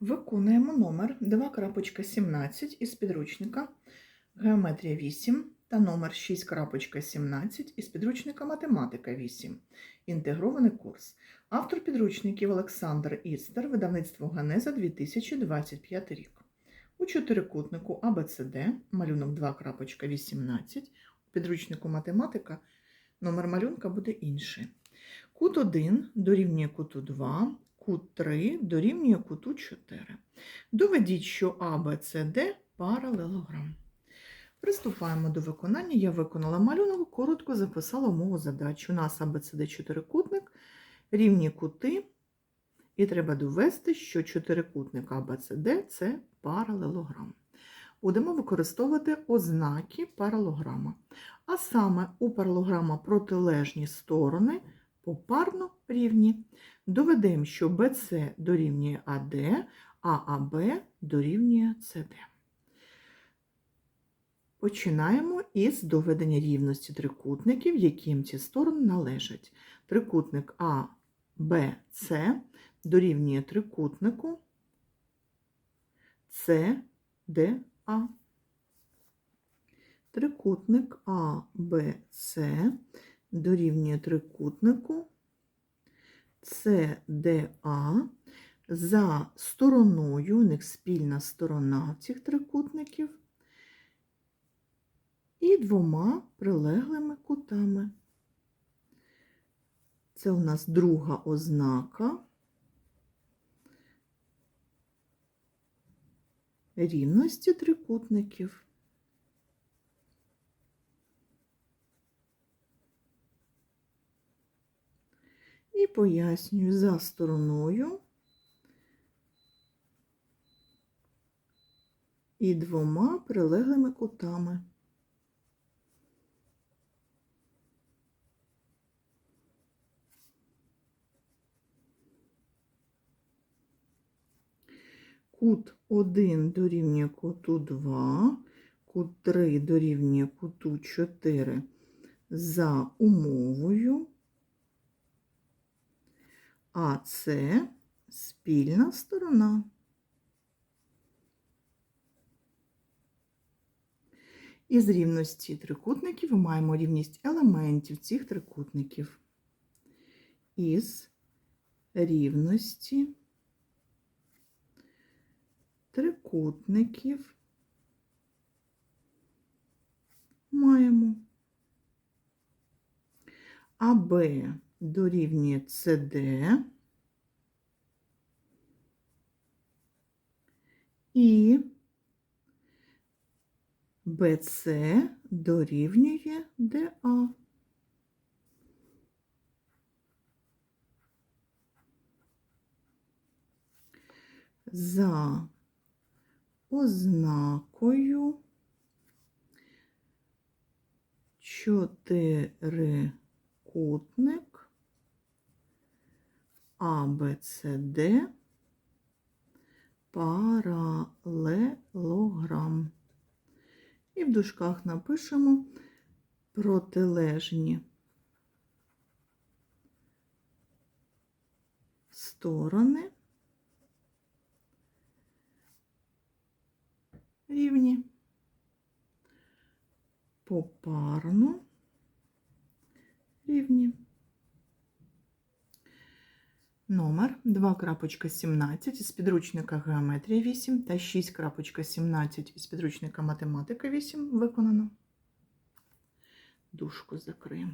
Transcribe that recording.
Виконуємо номер 2.17 із підручника Геометрія 8 та номер 6.17 із підручника Математика 8. Інтегрований курс. Автор підручників Олександр Істер, видавництво Генеза 2025 рік. У чотирикутнику АБЦД малюнок 2.18. У підручнику Математика номер малюнка буде інший. Кут 1 дорівнює куту 2, кут 3 дорівнює куту 4. Доведіть, що Д паралелограм. Приступаємо до виконання. Я виконала малюнок, коротко записала умову задачі. У нас АБЦД чотирикутник, рівні кути, і треба довести, що чотирикутник АБЦД – це паралелограм. Будемо використовувати ознаки паралограма. А саме у паралограма протилежні сторони попарно рівні. Доведемо, що BC дорівнює AD, а AB дорівнює CD. Починаємо із доведення рівності трикутників, яким ці сторони належать. Трикутник А, Б, дорівнює трикутнику С, Д, Трикутник А, Б, С дорівнює трикутнику CDA за стороною, у них спільна сторона цих трикутників, і двома прилеглими кутами. Це у нас друга ознака рівності трикутників. І пояснюю за стороною і двома прилеглими кутами. Кут 1 дорівнює куту 2, кут 3 дорівнює куту 4 за умовою. А це спільна сторона. Із рівності трикутників ми маємо рівність елементів цих трикутників. Із рівності трикутників маємо АБ дорівнює CD і BC дорівнює DA. За ознакою чотирикутник ABCD паралелограм. І в дужках напишемо протилежні сторони рівні попарно рівні. Номер 2.17 із підручника Геометрія 8 та 6.17 із підручника Математика 8 виконано. Дужку закриємо.